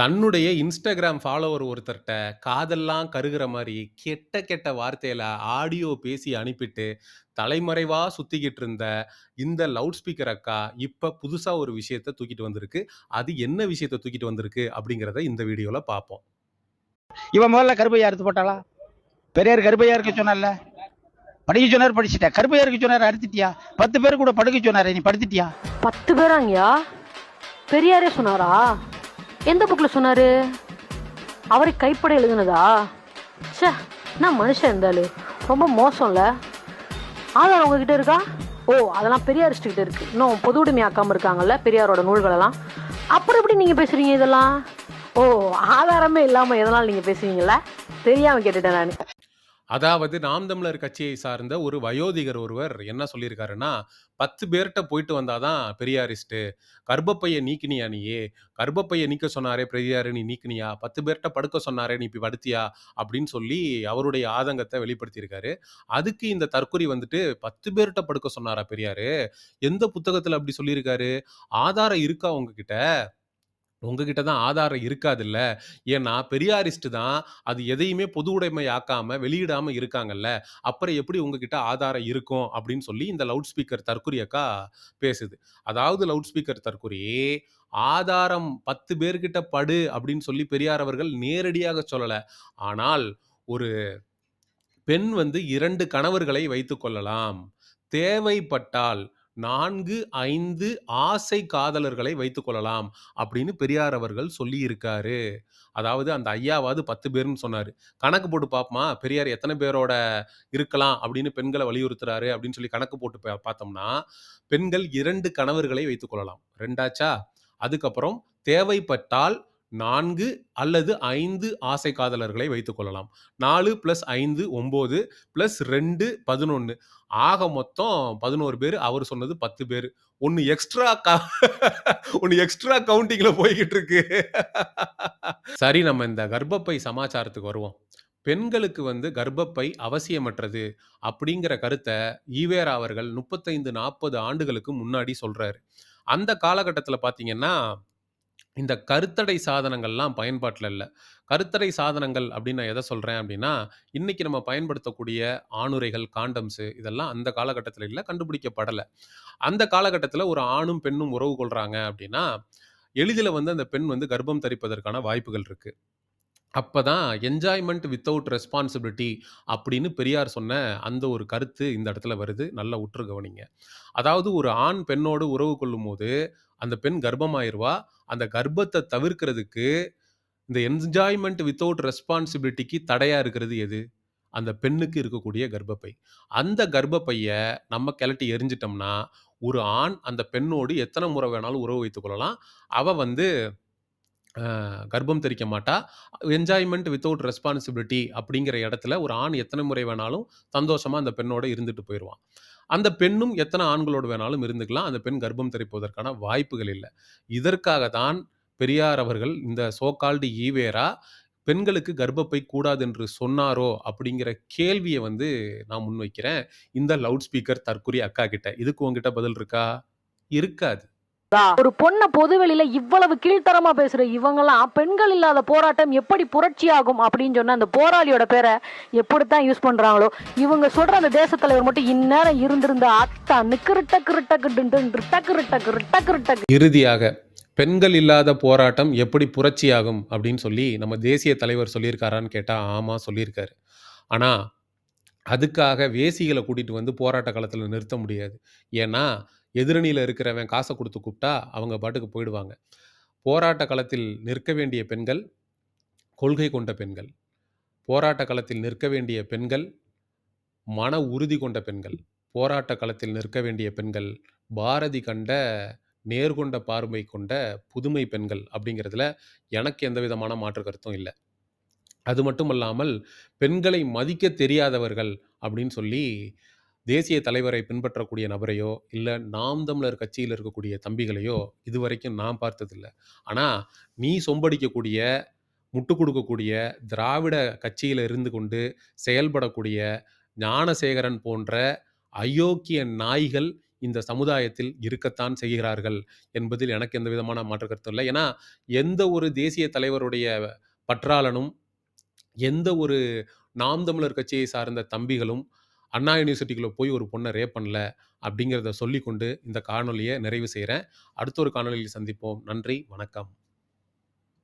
தன்னுடைய Instagram follower ஒருத்தர்ட்ட காதெல்லாம் கருகுற மாரி கெட்ட கெட்ட வார்த்தையில ஆடியோ பேசி அனுப்பிட்டு, தலைமறைவா சுத்திக்கிட்டு இருந்த இந்த லவுட் ஸ்பீக்கர் அக்கா, இப்ப புதுசா ஒரு விஷயத்த தூக்கிட்டு வந்திருக்கு. அது என்ன விஷயத்த தூக்கிட்டு வந்திருக்கு அப்படிங்கிறத இந்த வீடியோல பார்ப்போம். இவன் முதல்ல கருப்பையா அறுத்து போட்டாளா? பெரியார் கருப்பையா இருக்க சொன்னார்ல? படிக்க சொன்னார் படிச்சுட்ட. கருப்பையா இருக்க சொன்னார் அறுத்துட்டியா? பத்து பேர் கூட படுக்க சொன்னாரு நீ படுத்துட்டியா? பத்து பேராங்கயா? பெரியாரே சொன்னாரா? எந்த புக்கில் சொன்னாரு? அவரை கைப்பட எழுதுனதா? ச்சே நான் மனுஷன் இருந்தாலும் ரொம்ப மோசம்ல. ஆதாரம் உங்ககிட்ட இருக்கா? ஓ அதெல்லாம் பெரியாரிஸ்ட் கிட்ட இருக்கு. இன்னும் பொது உடைமையாக்காம இருக்காங்கல்ல பெரியாரோட நூல்களெல்லாம். அப்புறம் எப்படி நீங்கள் பேசுறீங்க இதெல்லாம்? ஓ ஆதாரமே இல்லாமல் எதனால் நீங்கள் பேசுவீங்களா தெரியாமல் கேட்டுட்டேன் நான். அதாவது நாம் தமிழர் கட்சியை சார்ந்த ஒரு வயோதிகர் ஒருவர் என்ன சொல்லியிருக்காருன்னா, பத்து பேர்கிட்ட போயிட்டு வந்தாதான் பெரியாரிஸ்ட்டு. கர்ப்பப்பைய நீக்கினியா நீயே கர்ப்பப்பைய நீக்க சொன்னாரே பெரியாரு நீ நீக்கினியா? பத்து பேர்கிட்ட படுக்க சொன்னாரே நீ இப்ப படுத்தியா? அப்படின்னு சொல்லி அவருடைய ஆதங்கத்தை வெளிப்படுத்தியிருக்காரு. அதுக்கு இந்த தற்கொலை வந்துட்டு பத்து பேர்கிட்ட படுக்க சொன்னாரா பெரியாரு? எந்த புத்தகத்தில் அப்படி சொல்லியிருக்காரு? ஆதாரம் இருக்கா உங்ககிட்ட? உங்ககிட்ட தான் ஆதாரம் இருக்காதுல்ல. ஏன்னா பெரியாரிஸ்ட் தான் அது எதையுமே பொது உடைமை ஆக்காம, வெளியிடாம இருக்காங்கல்ல. அப்புறம் எப்படி உங்ககிட்ட ஆதாரம் இருக்கும்? அப்படின்னு சொல்லி இந்த லவுட் ஸ்பீக்கர் தற்குறி அக்கா பேசுது. அதாவது லவுட் ஸ்பீக்கர் தற்குறி, ஆதாரம் 10 பேர்கிட்ட படு அப்படின்னு சொல்லி பெரியார் அவர்கள் நேரடியாக சொல்லலை ஆனால் ஒரு பெண் வந்து இரண்டு கணவர்களை வைத்து கொள்ளலாம். தேவைப்பட்டால் 4, 5 ஆசை காதலர்களை வைத்துக்கொள்ளலாம் அப்படின்னு பெரியார் அவர்கள் சொல்லியிருக்காரு. அதாவது அந்த ஐயாவாவது 10 பேருன்னு சொன்னார் கணக்கு போட்டு பார்ப்போமா? பெரியார் எத்தனை பேரோட இருக்கலாம் அப்படின்னு பெண்களை வலியுறுத்துறாரு அப்படின்னு சொல்லி கணக்கு போட்டு பா பார்த்தோம்னா, பெண்கள் இரண்டு கணவர்களை வைத்துக்கொள்ளலாம் ரெண்டாச்சா அதுக்கப்புறம் தேவைப்பட்டால் நான்கு அல்லது ஐந்து ஆசை காதலர்களை வைத்துக் கொள்ளலாம். 4 + 5 9 + 2 11 ஆக மொத்தம் பதினோரு பேர் அவர் சொன்னது பத்து பேர் ஒன்று எக்ஸ்ட்ரா க ஒன்று எக்ஸ்ட்ரா கவுண்டிங்கில் போய்கிட்டு இருக்கு. சரி நம்ம இந்த கர்ப்பப்பை சமாச்சாரத்துக்கு வருவோம். பெண்களுக்கு வந்து கர்ப்பப்பை அவசியமற்றது அப்படிங்கிற கருத்தை ஈவேரா அவர்கள் 35, 40 ஆண்டுகளுக்கு முன்னாடி சொல்கிறாரு அந்த காலகட்டத்தில் பார்த்தீங்கன்னா, இந்த கருத்தடை சாதனங்கள்லாம் பயன்பாட்டில் இல்ல. கருத்தடை சாதனங்கள் அப்படின்னு நான் எத சொல்றேன் அப்படின்னா, இன்னைக்கு நம்ம பயன்படுத்தக்கூடிய ஆணுறைகள், காண்டம்ஸு இதெல்லாம் அந்த காலகட்டத்தில இல்ல. கண்டுபிடிக்கப்படல. அந்த காலகட்டத்தில ஒரு ஆணும், பெண்ணும் உறவு கொள்றாங்க அப்படின்னா, எளிதில வந்து அந்த பெண் வந்து கர்ப்பம் தரிப்பதற்கான வாய்ப்புகள் இருக்கு. அப்பதான் என்ஜாய்மென்ட் வித்தவுட் ரெஸ்பான்சிபிலிட்டி அப்படின்னு பெரியார் சொன்ன அந்த ஒரு கருத்து இந்த இடத்துல வருது. நல்லா உற்று கவனிங்க. அதாவது ஒரு ஆண் பெண்ணோடு உறவு கொள்ளும்போது, அந்த பெண் கர்ப்பமாயிருவா. அந்த கர்ப்பத்தை தவிர்க்கிறதுக்கு இந்த என்ஜாய்மெண்ட் வித்தவுட் ரெஸ்பான்சிபிலிட்டிக்கு தடையாக இருக்கிறது எது? அந்த பெண்ணுக்கு இருக்கக்கூடிய கர்ப்பப்பை. அந்த கர்ப்பப்பையை நம்ம கிளட்டி எரிஞ்சிட்டோம்னா ஒரு ஆண் அந்த பெண்ணோடு எத்தனை முறை வேணாலும் உறவு வைத்துக் கொள்ளலாம். அவள் வந்து கர்ப்பம் தெரிக்க மாட்டா. என்ஜாய்மெண்ட் வித்தவுட் ரெஸ்பான்சிபிலிட்டி அப்படிங்கிற இடத்துல ஒரு ஆண் எத்தனை முறை வேணாலும் சந்தோஷமாக அந்த பெண்ணோட இருந்துட்டு போயிடுவான் அந்த பெண்ணும் எத்தனை ஆண்களோடு வேணாலும் இருந்துக்கலாம். அந்த பெண் கர்ப்பம் தரிப்பதற்கான வாய்ப்புகள் இல்லை இதற்காக தான் பெரியார் அவர்கள் இந்த சோகால்டு ஈவேரா பெண்களுக்கு கர்ப்பப்பை கூடாது என்று சொன்னாரோ? அப்படிங்கிற கேள்வியை வந்து நான் முன்வைக்கிறேன். இந்த லவுட் ஸ்பீக்கர் தற்குறி அக்கா கிட்ட. இதுக்கு உங்ககிட்ட பதில் இருக்கா? இருக்காது. ஒரு பொண்ண பொதுவெளியில இவ்வளவு கீழ்த்தரமா பேசுற இவங்கெல்லாம் பெண்கள் இல்லாத போராட்டம் எப்படி புரட்சியாகும் அப்படின்னு சொன்ன அந்த போராளியோட பேரை எப்படித்தான் யூஸ் பண்றாங்களோ இவங்க சொல்ற அந்த தேசத் தலைவர் மட்டும் இந்நேரம் இருந்திருந்த அத்தா நிக்கிருட்டக்கு ரிட்டக்கு டிண்டு ரிட்டக்கு ரிட்டக்கு ரிட்டக்கு ரிட்டக்கு இறுதியாக பெண்கள் இல்லாத போராட்டம் எப்படி புரட்சியாகும் அப்படின்னு சொல்லி நம்ம தேசிய தலைவர் சொல்லியிருக்காரான்னு கேட்டா, ஆமா சொல்லியிருக்காரு. ஆனா, அதுக்காக வேசிகள கூட்டிட்டு வந்து போராட்ட களத்துல நிறுத்த முடியாது. ஏன்னா, எதிரணியில் இருக்கிறவன் காசை கொடுத்து கூப்பிட்டா, அவங்க பாட்டுக்கு போயிடுவாங்க. போராட்ட களத்தில் நிற்க வேண்டிய பெண்கள், கொள்கை கொண்ட பெண்கள். போராட்ட களத்தில் நிற்க வேண்டிய பெண்கள், மன உறுதி கொண்ட பெண்கள். போராட்ட களத்தில் நிற்க வேண்டிய பெண்கள், பாரதி கண்ட நேர்கொண்ட பார்வை கொண்ட புதுமை பெண்கள் அப்படிங்கிறதுல எனக்கு எந்த விதமான மாற்று கருத்தும் இல்லை அது மட்டும் அல்லாமல் பெண்களை மதிக்க தெரியாதவர்கள் அப்படின்னு சொல்லி தேசிய தலைவரை பின்பற்றக்கூடிய நபரையோ, இல்லை நாம் தமிழர் கட்சியில் இருக்கக்கூடிய தம்பிகளையோ இதுவரைக்கும் நான் பார்த்ததில்ல. ஆனால் நீ சொம்படிக்கக்கூடிய, முட்டுக் கொடுக்கக்கூடிய திராவிட கட்சியில் இருந்து கொண்டு செயல்படக்கூடிய ஞானசேகரன் போன்ற அயோக்கிய நாய்கள் இந்த சமுதாயத்தில் இருக்கத்தான் செய்கிறார்கள் என்பதில் எனக்கு எந்த விதமான மாற்று கருத்தும் இல்லை. ஏன்னா, எந்த ஒரு தேசிய தலைவருடைய பற்றாளனும், எந்த ஒரு நாம் தமிழர் கட்சியை சார்ந்த தம்பிகளும், அண்ணா யூனிவர்சிட்டிக்குள்ள போய் ஒரு பொண்ணை ரேப் பண்ணல. அப்படிங்கிறத சொல்லிக்கொண்டு இந்த காணொலியை நிறைவு செய்கிறேன் அடுத்த ஒரு காணொளியில் சந்திப்போம். நன்றி, வணக்கம்.